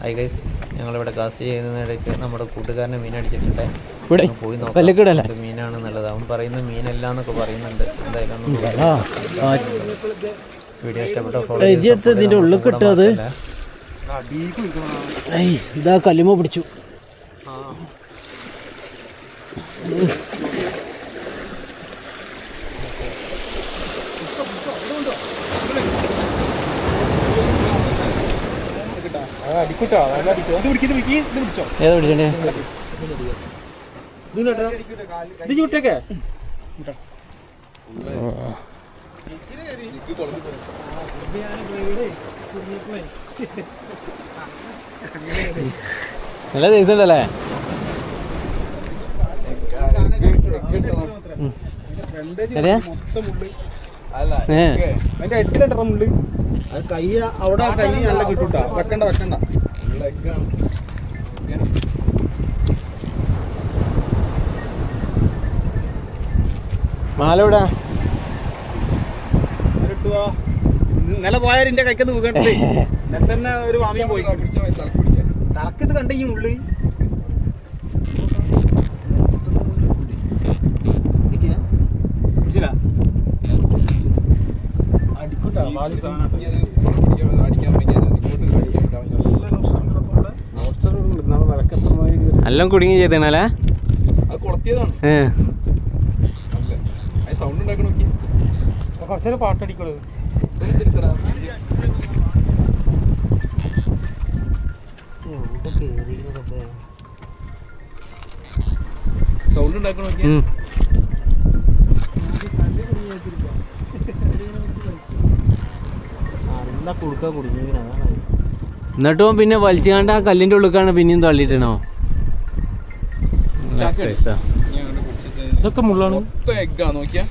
Hi guys ഞങ്ങളിവിടെ cast ചെയ്യുന്നതിനിടയ്ക്ക് നമ്മുടെ കൂട്ടുകാരനെ മീൻ അടിച്ചിട്ടുണ്ട്. ഇവിടെ? പോയി നോക്കാം. മീനാണ് നല്ലത്. മീനാണെന്നുള്ളത് അവൻ പറയുന്ന മീനല്ല എന്നൊക്കെ പറയുന്നുണ്ട്. എന്തായാലും വീഡിയോ ഇഷ്ടപ്പെട്ട? ഇതിന്റെ ഉള്ളിൽ കിട്ടത് ഇതാ കല്ലുമ പിടിച്ചു. അടിക്കൂട്ടോ നല്ല അടിക്കും. ഇത് പിടിക്കും ഇത് പിടിക്കും ഇത് പിടിച്ചോ. ഏതാ പിടിച്ചേ ഇത് ചുട്ടേക്കേ നല്ല ദിവസം ഉണ്ടല്ലേ? ശരിയാ അതിന്റെ ഹെഡിലെട്ടറ മുള്ള് അത് കൈ അവിടെ കൈ നല്ല കിട്ടൂട്ടാ. വെക്കണ്ട വെക്കണ്ട. പോയാൽ വീകണ്ടേ ഇന്നലെ തന്നെ ഒരു വാമിയും പോയി. തലക്കിത് കണ്ടെങ്കിൽ ഈ എല്ലാം കുടുങ്ങി ചെയ്തേണല്ലേ? അത് സൗണ്ട് ഉണ്ടാക്കി എന്നിട്ടും പിന്നെ വലിച്ചുകാണ്ട് ആ കല്ലിന്റെ ഉള്ളിക്കാണ് പിന്നെയും തള്ളിയിട്ടണോ? ഇതൊക്കെ മുള്ളാണ്. നോക്കിയാ.